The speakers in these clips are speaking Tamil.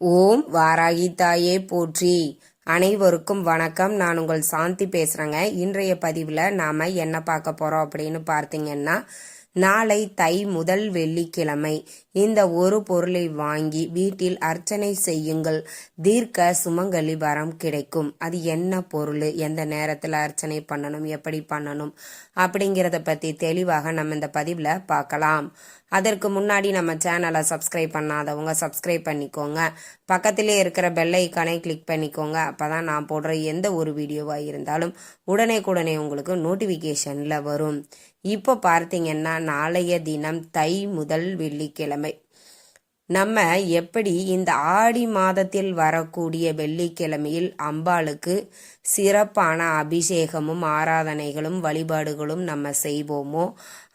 ஓம் வாராகி தாயே போற்றி. அனைவருக்கும் வணக்கம். நான் உங்கள் சாந்தி பேசுகிறேங்க இன்றைய பதிவில் நாம் என்ன பார்க்க போகிறோம் அப்படின்னு பார்த்தீங்கன்னா நாளை தை முதல் வெள்ளிக்கிழமை. இந்த ஒரு பொருளை வாங்கி வீட்டில் அர்ச்சனை செய்யுங்கள். தீர்க்க சுமங்கலி வரம் கிடைக்கும். அது என்ன பொருள்? எந்த நேரத்தில் அர்ச்சனை பண்ணணும்? எப்படி பண்ணணும்? அப்படிங்கிறத பற்றி தெளிவாக நம்ம இந்த பதிவில் பார்க்கலாம். அதற்கு முன்னாடி நம்ம சேனலை சப்ஸ்கிரைப் பண்ணாதவங்க சப்ஸ்கிரைப் பண்ணிக்கோங்க. பக்கத்திலே இருக்கிற பெல் ஐக்கானை கிளிக் பண்ணிக்கோங்க. அப்போ தான் நான் போடுற எந்த ஒரு வீடியோவாக இருந்தாலும் உடனே உடனே உங்களுக்கு நோட்டிஃபிகேஷனில் வரும். இப்போ பார்த்தீங்கன்னா நாளைய தினம் தை முதல் வெள்ளிக்கிழமை நம்ம எப்படி இந்த ஆடி மாதத்தில் வரக்கூடிய வெள்ளிக்கிழமையில் அம்பாளுக்கு சிறப்பான அபிஷேகமும் ஆராதனைகளும் வழிபாடுகளும் நம்ம செய்வோமோ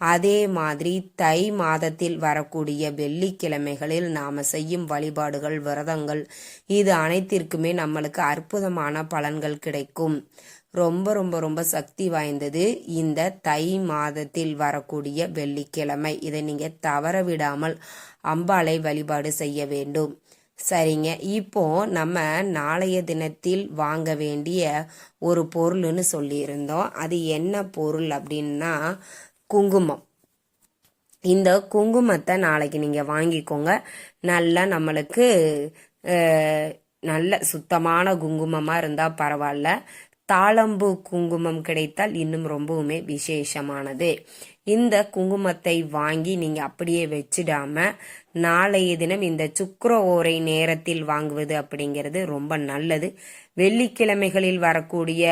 அதே மாதிரி தை மாதத்தில் வரக்கூடிய வெள்ளிக்கிழமைகளில் நாம் செய்யும் வழிபாடுகள் விரதங்கள் இது அனைத்திற்குமே நம்மளுக்கு அற்புதமான பலன்கள் கிடைக்கும். ரொம்ப ரொம்ப ரொம்ப சக்தி வாய்ந்தது இந்த தை மாதத்தில் வரக்கூடிய வெள்ளிக்கிழமை. இதை நீங்கள் தவற விடாமல் அம்பாளை வழிபாடு செய்ய வேண்டும். சரிங்க. இப்போ நம்ம நாளைய தினத்தில் வாங்க வேண்டிய ஒரு பொருள்னு சொல்லியிருந்தோம். அது என்ன பொருள் அப்படின்னா குங்குமம். இந்த குங்குமத்தை நாளைக்கு நீங்கள் வாங்கிக்கோங்க. நல்லா நம்மளுக்கு நல்ல சுத்தமான குங்குமமாக இருந்தால் பரவாயில்ல. தாளம்பூ குங்குமம் கிடைத்தால் இன்னும் ரொம்பவுமே விசேஷமானது. இந்த குங்குமத்தை வாங்கி நீங்கள் அப்படியே வச்சிடாம நாளைய தினம் இந்த சுக்கர ஓரை நேரத்தில் வாங்குவது அப்படிங்கிறது ரொம்ப நல்லது. வெள்ளிக்கிழமைகளில் வரக்கூடிய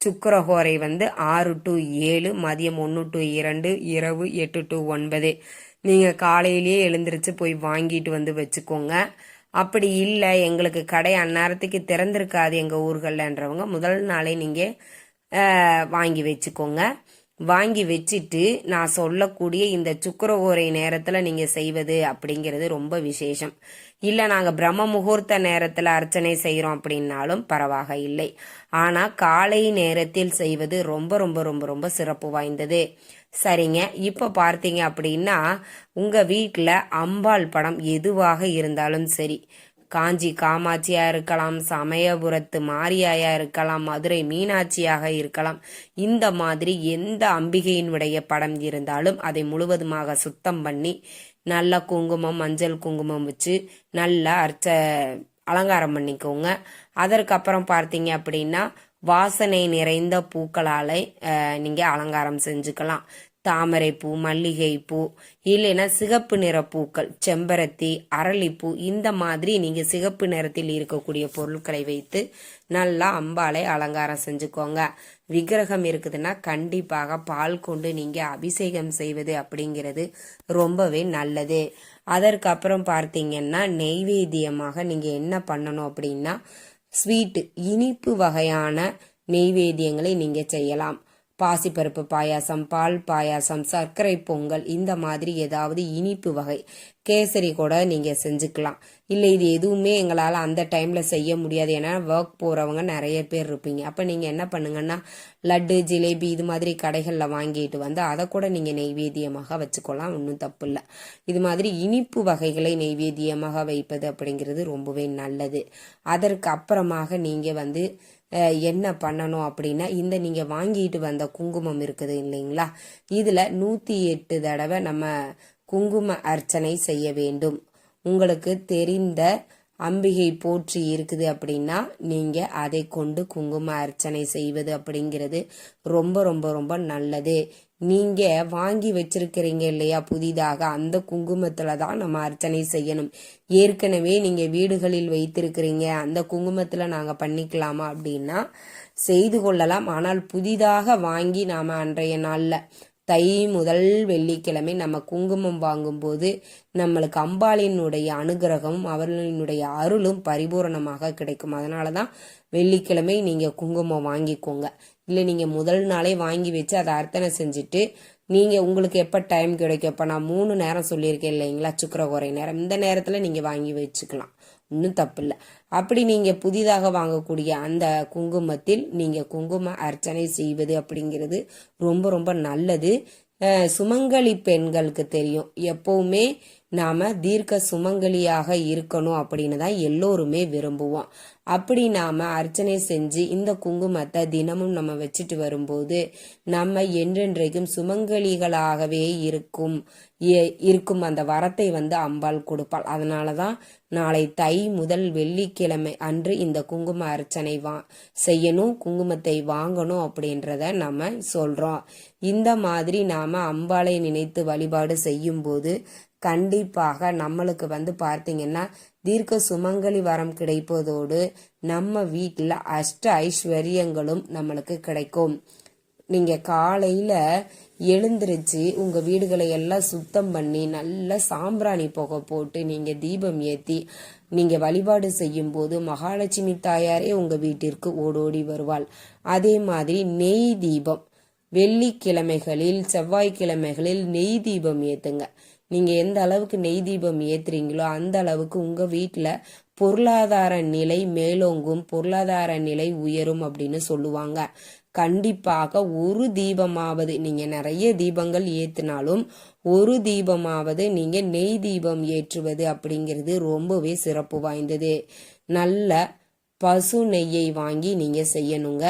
சுக்கரஹோரை வந்து ஆறு டு ஏழு மதியம் ஒன்று டு இரண்டு இரவு எட்டு டு ஒன்பது. நீங்கள் காலையிலேயே எழுந்திரிச்சு போய் வாங்கிட்டு வந்து வச்சுக்கோங்க. அப்படி இல்லை எங்களுக்கு கடை அந்நேரத்துக்கு திறந்திருக்காது எங்கள் ஊர்கள்ன்றவங்க முதல் நாளே நீங்கள் வாங்கி வச்சுக்கோங்க. வாங்கி வச்சுட்டு நான் சொல்லக்கூடிய இந்த சுக்கரவோரை நேரத்தில் நீங்கள் செய்வது அப்படிங்கிறது ரொம்ப விசேஷம். இல்லை நாங்கள் பிரம்ம முகூர்த்த நேரத்தில் அர்ச்சனை செய்கிறோம் அப்படின்னாலும் பரவாக இல்லை. ஆனால் காலை நேரத்தில் செய்வது ரொம்ப ரொம்ப ரொம்ப ரொம்ப சிறப்பு வாய்ந்தது. சரிங்க. இப்போ பார்த்தீங்க அப்படின்னா உங்கள் வீட்டில் அம்பாள் படம் எதுவாக இருந்தாலும் சரி. காஞ்சி காமாட்சியா இருக்கலாம் சமயபுரத்து மாரியாயா இருக்கலாம் மதுரை மீனாட்சியாக இருக்கலாம். இந்த மாதிரி எந்த அம்பிகையினுடைய படம் இருந்தாலும் அதை முழுவதுமாக சுத்தம் பண்ணி நல்லா குங்குமம் மஞ்சள் குங்குமம் வச்சு நல்லா அர்ச்ச அலங்காரம் பண்ணிக்கோங்க. அதற்கப்புறம் பார்த்தீங்க அப்படின்னா வாசனை நிறைந்த பூக்களால் நீங்கள் அலங்காரம் செஞ்சுக்கலாம். தாமரைப்பூ மல்லிகைப்பூ இல்லைன்னா சிகப்பு நிற பூக்கள் செம்பருத்தி அரளிப்பூ இந்த மாதிரி நீங்கள் சிகப்பு நிறத்தில் இருக்கக்கூடிய பொருட்களை வைத்து நல்லா அம்பாலை அலங்காரம் செஞ்சுக்கோங்க. விக்கிரகம் இருக்குதுன்னா கண்டிப்பாக பால் கொண்டு நீங்கள் அபிஷேகம் செய்வது அப்படிங்கிறது ரொம்பவே நல்லது. அதற்கப்புறம் பார்த்தீங்கன்னா நெய்வேத்தியமாக நீங்கள் என்ன பண்ணணும் அப்படின்னா ஸ்வீட்டு இனிப்பு வகையான நெய்வேத்தியங்களை நீங்கள் செய்யலாம். பாசிப்பருப்பு பாயாசம் பால் பாயாசம் சர்க்கரை பொங்கல் இந்த மாதிரி ஏதாவது இனிப்பு வகை. கேசரி கூட நீங்கள் செஞ்சுக்கலாம். இல்லை இது எதுவுமே எங்களால் அந்த டைமில் செய்ய முடியாது. ஏன்னா ஒர்க் போகிறவங்க நிறைய பேர் இருப்பீங்க. அப்போ நீங்கள் என்ன பண்ணுங்கன்னா லட்டு ஜிலேபி இது மாதிரி கடைகளில் வாங்கிட்டு வந்து அதை கூட நீங்கள் நெய்வேத்தியமாக வச்சுக்கலாம். ஒன்றும் தப்பு இல்லை. இது மாதிரி இனிப்பு வகைகளை நெய்வேத்தியமாக வைப்பது அப்படிங்கிறது ரொம்பவே நல்லது. அதற்கு அப்புறமாக நீங்கள் வந்து என்ன பண்ணணும் அப்படின்னா இந்த நீங்கள் வாங்கிட்டு வந்த குங்குமம் இருக்குது இல்லைங்களா? இதில் நூற்றி எட்டு தடவை நம்ம குங்கும அர்ச்சனை செய்ய வேண்டும். உங்களுக்கு தெரிந்த அம்பிகை போற்றி இருக்குது அப்படின்னா நீங்கள் அதை கொண்டு குங்கும அர்ச்சனை செய்வது அப்படிங்கிறது ரொம்ப ரொம்ப ரொம்ப நல்லது. நீங்கள் வாங்கி வச்சிருக்கிறீங்க இல்லையா? புதிதாக அந்த குங்குமத்தில் தான் நம்ம அர்ச்சனை செய்யணும். ஏற்கனவே நீங்கள் வீடுகளில் வைத்திருக்கிறீங்க. அந்த குங்குமத்தில் நாங்கள் பண்ணிக்கலாமா அப்படின்னா செய்து கொள்ளலாம். ஆனால் புதிதாக வாங்கி நாம் அன்றைய நாளில் தை முதல் வெள்ளிக்கிழமை நம்ம குங்குமம் வாங்கும்போது நம்மளுக்கு அம்பாளினுடைய அனுகிரகமும் அவர்களினுடைய அருளும் பரிபூரணமாக கிடைக்கும். அதனால தான் வெள்ளிக்கிழமை நீங்கள் குங்குமம் வாங்கிக்கோங்க. இல்லை நீங்கள் முதல் நாளே வாங்கி வச்சு அதை அர்த்தனை செஞ்சுட்டு நீங்கள் உங்களுக்கு எப்போ டைம் கிடைக்கும்? இப்போ நான் மூணு நேரம் சொல்லியிருக்கேன் இல்லைங்களா? சுக்கரகோரை நேரம். இந்த நேரத்தில் நீங்கள் வாங்கி வச்சுக்கலாம். ஒன்றும் தப்பு இல்லை அப்படி நீங்கள் புதிதாக வாங்கக்கூடிய அந்த குங்குமத்தில் நீங்கள் குங்கும அர்ச்சனை செய்வது அப்படிங்கிறது ரொம்ப ரொம்ப நல்லது. சுமங்கலி பெண்களுக்கு தெரியும். எப்பவுமே நாம தீர்க்க சுமங்கலியாக இருக்கணும் அப்படின்னு தான் எல்லோருமே விரும்புவோம். அப்படி நாம அர்ச்சனை செஞ்சு இந்த குங்குமத்தை தினமும் நம்ம வச்சுட்டு வரும்போது நம்ம என்றென்றைக்கும் சுமங்கலிகளாகவே இருக்கும் எ- இருக்கும் அந்த வரத்தை வந்து அம்பாள் கொடுப்பாள். அதனால தான் நாளை தை முதல் வெள்ளிக்கிழமை அன்று இந்த குங்கும அர்ச்சனை வா செய்யணும் குங்குமத்தை வாங்கணும் அப்படின்றத நம்ம சொல்றோம். இந்த மாதிரி நாம அம்பாளை நினைத்து வழிபாடு செய்யும்போது கண்டிப்பாக நம்மளுக்கு வந்து பார்த்தீங்கன்னா தீர்க்க சுமங்கலி வரம் கிடைப்பதோடு நம்ம வீட்டில் அஷ்ட ஐஸ்வர்யங்களும் நம்மளுக்கு கிடைக்கும். நீங்கள் காலையில் எழுந்திருச்சு உங்கள் வீடுகளை எல்லாம் சுத்தம் பண்ணி நல்ல சாம்பிராணி புகை போட்டு நீங்கள் தீபம் ஏற்றி நீங்கள் வழிபாடு செய்யும் போது மகாலட்சுமி தாயாரே உங்கள் வீட்டிற்கு ஓடோடி வருவாள். அதே மாதிரி நெய் தீபம். வெள்ளிக்கிழமைகளில் செவ்வாய்க்கிழமைகளில் நெய் தீபம் ஏற்றுங்க நீங்கள் எந்த அளவுக்கு நெய் தீபம் ஏற்றுறீங்களோ அந்த அளவுக்கு உங்கள் வீட்டில் பொருளாதார நிலை மேலோங்கும் பொருளாதார நிலை உயரும் அப்படின்னு சொல்லுவாங்க. கண்டிப்பாக ஒரு தீபமாவது நீங்கள் நிறைய தீபங்கள் ஏற்றினாலும் ஒரு தீபமாவது நீங்கள் நெய் தீபம் ஏற்றுவது அப்படிங்கிறது ரொம்பவே சிறப்பு வாய்ந்தது. நல்ல பசு நெய்யை வாங்கி நீங்கள் செய்யணுங்க.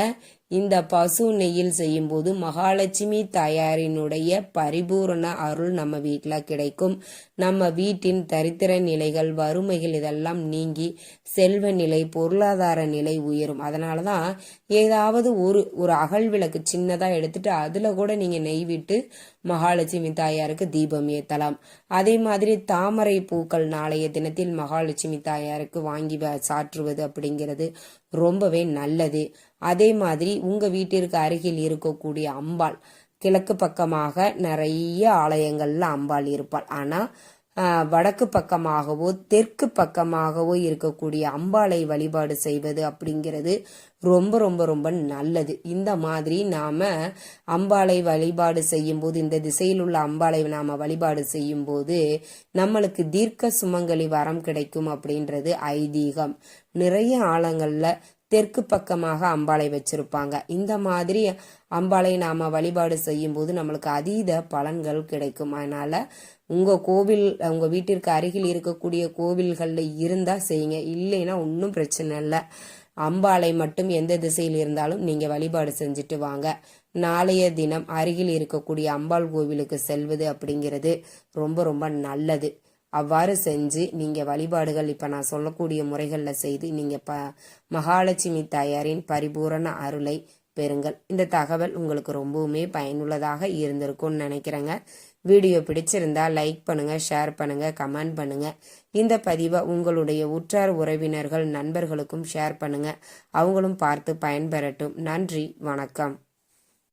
இந்த பசு நெய்யில் செய்யும்போது மகாலட்சுமி தாயாரினுடைய பரிபூரண அருள் நம்ம வீட்டில் கிடைக்கும். நம்ம வீட்டின் தரித்திர நிலைகள் வறுமைகள் இதெல்லாம் நீங்கி செல்வ நிலை பொருளாதார நிலை உயரும். அதனால தான் ஏதாவது ஒரு ஒரு அகல் விளக்கு சின்னதாக எடுத்துட்டு அதில் கூட நீங்கள் நெய் விட்டு மகாலட்சுமி தாயாருக்கு தீபம் ஏற்றலாம் அதே மாதிரி தாமரை பூக்கள் நாளைய தினத்தில் மகாலட்சுமி தாயாருக்கு வாங்கி வ- சாற்றுவது அப்படிங்கிறது ரொம்பவே நல்லது. அதே மாதிரி உங்க வீட்டிற்கு அருகில் இருக்கக்கூடிய அம்பாள் கிழக்கு பக்கமாக நிறைய ஆலயங்கள்ல அம்பாள் இருப்பாள். ஆனா வடக்கு பக்கமாகவோ தெற்கு பக்கமாகவோ இருக்கக்கூடிய அம்பாளை வழிபாடு செய்வது அப்படிங்கிறது ரொம்ப ரொம்ப ரொம்ப நல்லது. இந்த மாதிரி நாம அம்பாளை வழிபாடு செய்யும்போது இந்த திசையில் உள்ள அம்பாளை நாம வழிபாடு செய்யும்போது நம்மளுக்கு தீர்க்க சுமங்கலி வரம் கிடைக்கும் அப்படின்றது ஐதீகம். நிறைய ஆலங்கள்ல தெற்கு பக்கமாக அம்பாளை வச்சிருப்பாங்க. இந்த மாதிரி அம்பாளை நாம வழிபாடு செய்யும் போது நம்மளுக்கு அதீத பலன்கள் கிடைக்கும். அதனால உங்க கோவில் உங்க வீட்டிற்கு அருகில் இருக்கக்கூடிய கோவில்கள்ல இருந்தா செய்யுங்க. இல்லைன்னா ஒன்றும் பிரச்சனை இல்லை. அம்பாளை மட்டும் எந்த திசையில் இருந்தாலும் நீங்க வழிபாடு செஞ்சுட்டு வாங்க. நாளைய தினம் அருகில் இருக்கக்கூடிய அம்பாள் கோவிலுக்கு செல்வது அப்படிங்கிறது ரொம்ப ரொம்ப நல்லது. அவ்வாறு செஞ்சு நீங்க வழிபாடுகள் இப்ப நான் சொல்லக்கூடிய முறைகள்ல செய்து நீங்க ப மகாலட்சுமி தாயாரின் பரிபூரண அருளை பெறுங்கள். இந்த தகவல் உங்களுக்கு ரொம்பவுமே பயனுள்ளதாக இருந்திருக்கும்னு நினைக்கிறேங்க. வீடியோ பிடிச்சிருந்தா லைக் பண்ணுங்க ஷேர் பண்ணுங்க கமெண்ட் பண்ணுங்க. இந்த பதிவை உங்களுடைய உற்றார் உறவினர்கள் நண்பர்களுக்கும் ஷேர் பண்ணுங்க. அவங்களும் பார்த்து பயன்பெறட்டும். நன்றி வணக்கம்.